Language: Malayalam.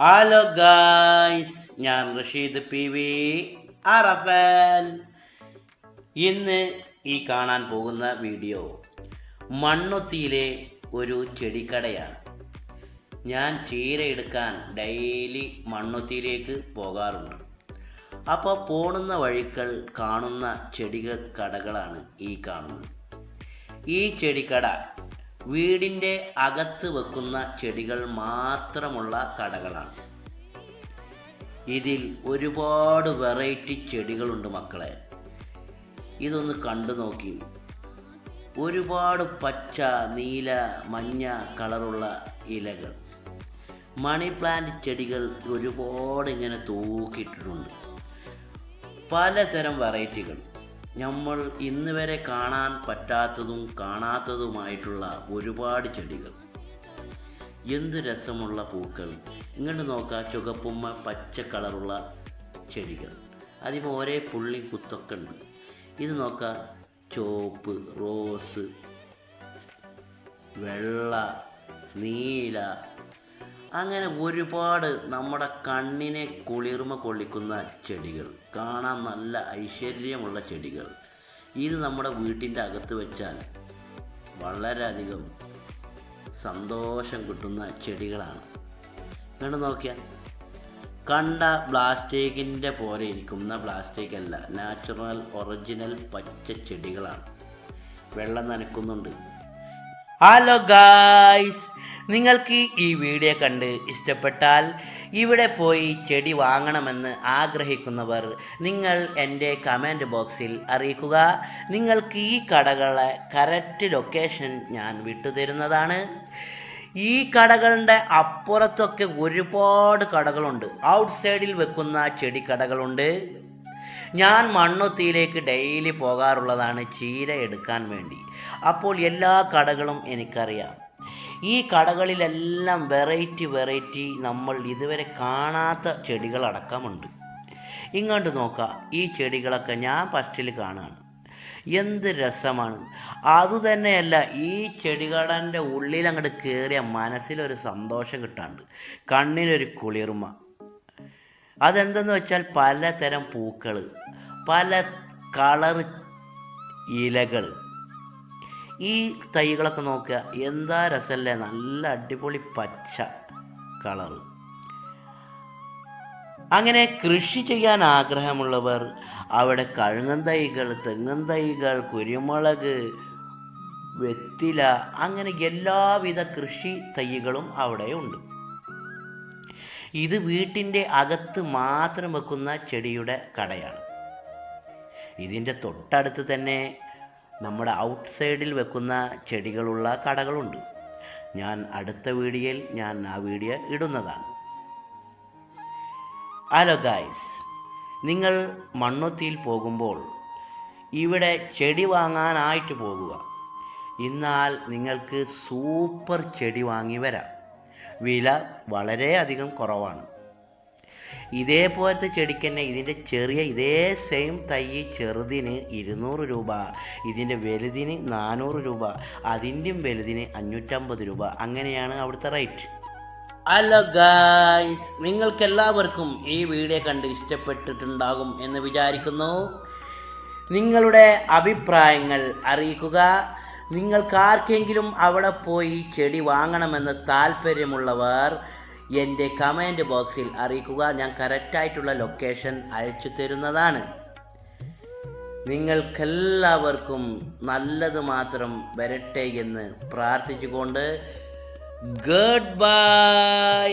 ഹലോ ഗായ്സ് ഞാൻ റഷീദ് പി വി അറഫൽ. ഇന്ന് ഈ കാണാൻ പോകുന്ന വീഡിയോ മണ്ണൊത്തിയിലെ ഒരു ചെടിക്കടയാണ്. ഞാൻ ചീര എടുക്കാൻ ഡെയിലി മണ്ണൊത്തിയിലേക്ക് പോകാറുണ്ട്. അപ്പോൾ പോണുന്ന വഴികൾ കാണുന്ന ചെടികൾ കടകളാണ് ഈ കാണുന്നത്. ഈ ചെടിക്കട വീടിന്റെ അകത്ത് വെക്കുന്ന ചെടികൾ മാത്രമുള്ള കടകളാണ്. ഇതിൽ ഒരുപാട് വെറൈറ്റി ചെടികളുണ്ട് മക്കളെ. ഇതൊന്ന് കണ്ടു നോക്കി. ഒരുപാട് പച്ച നീല മഞ്ഞ കളറുള്ള ഇലകൾ. മണി പ്ലാന്റ് ചെടികൾ ഒരുപാട് ഇങ്ങനെ തൂക്കിയിട്ടിട്ടുണ്ട്. പലതരം വെറൈറ്റികൾ. നമ്മൾ ഇന്ന് വരെ കാണാൻ പറ്റാത്തതും കാണാത്തതുമായിട്ടുള്ള ഒരുപാട് ചെടികൾ. എന്ത് രസമുള്ള പൂക്കൾ. ഇങ്ങോട്ട് നോക്കാം ചുവപ്പുമ്മ പച്ച കളറുള്ള ചെടികൾ. അതിന് ഒരേ പുള്ളി കുത്തൊക്കെ ഉണ്ട്. ഇത് നോക്കാം ചുവപ്പ് റോസ് വെള്ള നീല അങ്ങനെ ഒരുപാട് നമ്മുടെ കണ്ണിനെ കുളിർമ കൊള്ളിക്കുന്ന ചെടികൾ. കാണാൻ നല്ല ഐശ്വര്യമുള്ള ചെടികൾ. ഇത് നമ്മുടെ വീട്ടിന്റെ അകത്ത് വെച്ചാൽ വളരെയധികം സന്തോഷം കിട്ടുന്ന ചെടികളാണ്. കണ്ടു നോക്കിയാൽ കണ്ട പ്ലാസ്റ്റിക്കിന്റെ പോലെ ഇരിക്കുന്ന പ്ലാസ്റ്റിക് അല്ല നാച്ചുറൽ ഒറിജിനൽ പച്ച ചെടികളാണ്. വെള്ളം നനയ്ക്കുന്നുണ്ട്. ഹലോ ഗായ്സ് നിങ്ങൾക്ക് ഈ വീഡിയോ കണ്ട് ഇഷ്ടപ്പെട്ടാൽ ഇവിടെ പോയി ചെടി വാങ്ങണമെന്ന് ആഗ്രഹിക്കുന്നവർ നിങ്ങൾ എന്റെ കമന്റ് ബോക്സിൽ അറിയിക്കുക. നിങ്ങൾക്ക് ഈ കടകളെ കറക്റ്റ് ലൊക്കേഷൻ ഞാൻ വിട്ടുതരുന്നതാണ്. ഈ കടകളുടെ അപ്പുറത്തൊക്കെ ഒരുപാട് കടകളുണ്ട്. ഔട്ട് സൈഡിൽ വെക്കുന്ന ചെടിക്കടകളുണ്ട് ഞാൻ മണ്ണുത്തിയിലേക്ക് ഡെയിലി പോകാറുള്ളതാണ് ചീര എടുക്കാൻ വേണ്ടി. അപ്പോൾ എല്ലാ കടകളും എനിക്കറിയാം. ഈ കടകളിലെല്ലാം വെറൈറ്റി വെറൈറ്റി നമ്മൾ ഇതുവരെ കാണാത്ത ചെടികളടക്കമുണ്ട്. ഇങ്ങോട്ട് നോക്കാം ഈ ചെടികളൊക്കെ ഞാൻ ഫസ്റ്റിൽ കാണുകയാണ് എന്ത് രസമാണ്. അതുതന്നെയല്ല ഈ ചെടികടന്റെ ഉള്ളിൽ അങ്ങോട്ട് കയറിയ മനസ്സിലൊരു സന്തോഷം കിട്ടാണ്ട്. കണ്ണിനൊരു കുളിർമ. അതെന്തെന്ന് വെച്ചാൽ പലതരം പൂക്കൾ പല കളർ ഇലകൾ. ഈ തൈകളൊക്കെ നോക്കുക എന്താ രസമല്ലേ? നല്ല അടിപൊളി പച്ച കളർ അങ്ങനെ കൃഷി ചെയ്യാൻ ആഗ്രഹമുള്ളവർ അവിടെ കഴുങ്ങൻ തൈകൾ തെങ്ങൻ തൈകൾ കുരുമുളക് വെത്തില അങ്ങനെ എല്ലാവിധ കൃഷി തൈകളും അവിടെയുണ്ട് ഇത് വീട്ടിന്റെ അകത്ത് മാത്രം വെക്കുന്ന ചെടിയുടെ കടയാണ്. ഇതിന്റെ തൊട്ടടുത്ത് തന്നെ നമ്മുടെ ഔട്ട് സൈഡിൽ വെക്കുന്ന ചെടികളുള്ള കടകളുണ്ട്. ഞാൻ അടുത്ത വീഡിയോയിൽ ഞാൻ ആ വീഡിയോ ഇടുന്നതാണ്. ഹലോ ഗായ്സ് നിങ്ങൾ മണ്ണൊത്തിയിൽ പോകുമ്പോൾ ഇവിടെ ചെടി വാങ്ങാനായിട്ട് പോകുക. എന്നാൽ നിങ്ങൾക്ക് സൂപ്പർ ചെടി വാങ്ങി വരാം. വില വളരെയധികം കുറവാണ്. ഇതേപോലത്തെ ചെടിക്ക് തന്നെ ഇതിന്റെ ചെറിയ ഇതേ സെയിം തൈ ചെറുതിന് ഇരുന്നൂറ് രൂപ ഇതിന്റെ വലുതിന് നാനൂറ് രൂപ അതിന്റെയും വലുതിന് അഞ്ഞൂറ്റമ്പത് രൂപ. അങ്ങനെയാണ് അവിടുത്തെ റേറ്റ് ഹലോ ഗായ്സ് നിങ്ങൾക്ക് എല്ലാവർക്കും ഈ വീഡിയോ കണ്ട് ഇഷ്ടപ്പെട്ടിട്ടുണ്ടാകും എന്ന് വിചാരിക്കുന്നു. നിങ്ങളുടെ അഭിപ്രായങ്ങൾ അറിയിക്കുക. നിങ്ങൾക്ക് ആർക്കെങ്കിലും അവിടെ പോയി ചെടി വാങ്ങണമെന്ന് താല്പര്യമുള്ളവർ എന്റെ കമന്റ് ബോക്സിൽ അറിയിക്കുക ഞാൻ കറക്റ്റായിട്ടുള്ള ലൊക്കേഷൻ അയച്ചു തരുന്നതാണ്. നിങ്ങൾക്കെല്ലാവർക്കും നല്ലത് മാത്രം വരട്ടെ എന്ന് പ്രാർത്ഥിച്ചുകൊണ്ട് ഗുഡ് ബൈ